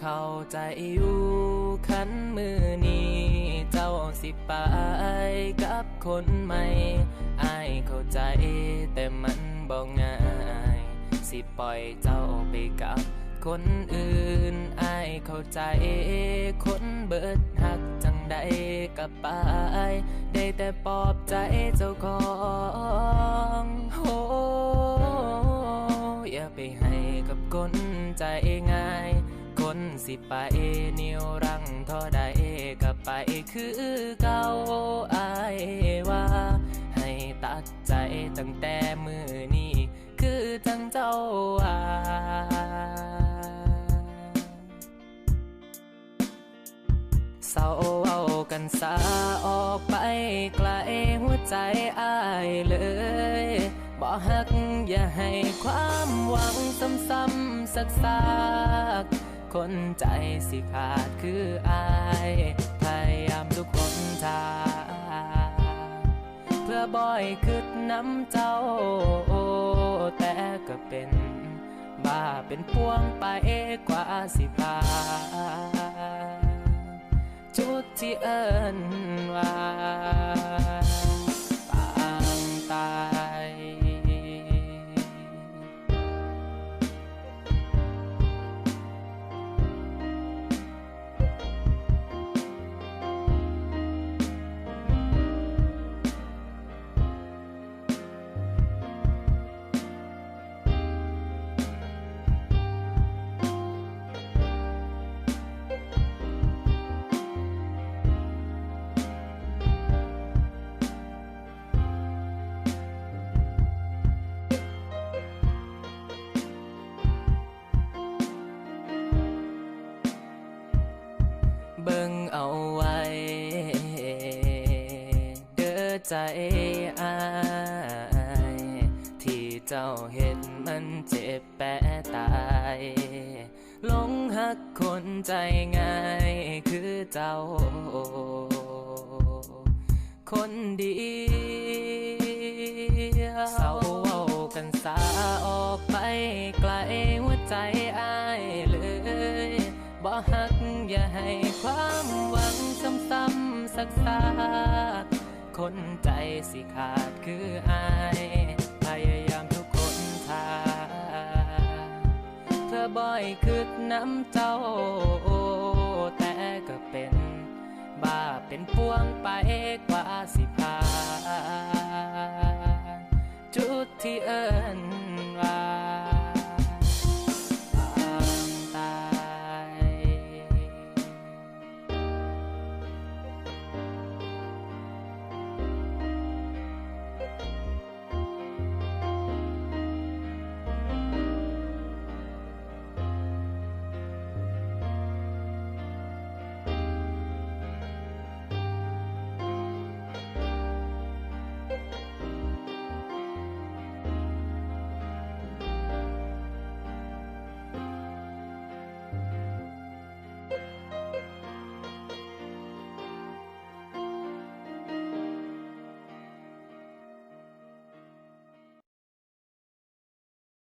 เข้าใจอยู่คันมือนี้ เจ้าสิไปกับคนใหม่อายเข้าใจแต่มันบ่ง่ายสิปล่อยเจ้าไปกับคนอื่นอายเข้าใจคนเบิดหักจังใดกับไปได้แต่ปลอบใจเจ้าขอ สิไปเหนียวรังเท่าใดก็ไปคือเก่าอายว่า ให้ตัดใจตั้งแต่มือนี้คือจังเจ้าว่าเศร้าเอากันสาออกไปไกลหัวใจอายเลยบอกฮักอย่าให้ความหวังซ้ำๆซักๆ คนใจสิขาดคืออาย พยายามทุกคนทาเพื่อบ่อยคืดน้ำเจ้า แต่ก็เป็น บ้าเป็นพวงไปกว่าสิพา ใจอายที่เจ้าเห็นมันเจ็บแปะตายหลงหักคนใจง่ายคือเจ้า คนเดียวเศร้าเอากันสาออกไปไกลหัวใจอายเลยบ่ฮักอย่าให้ความหวังซ้ำๆซักๆค นใจสิขาดคืออายพยายามทุกคนทาเธอบ่อยคืดน้ำเจ้า แต่ก็เป็น บ้าเป็นพวงไปกว่าสิ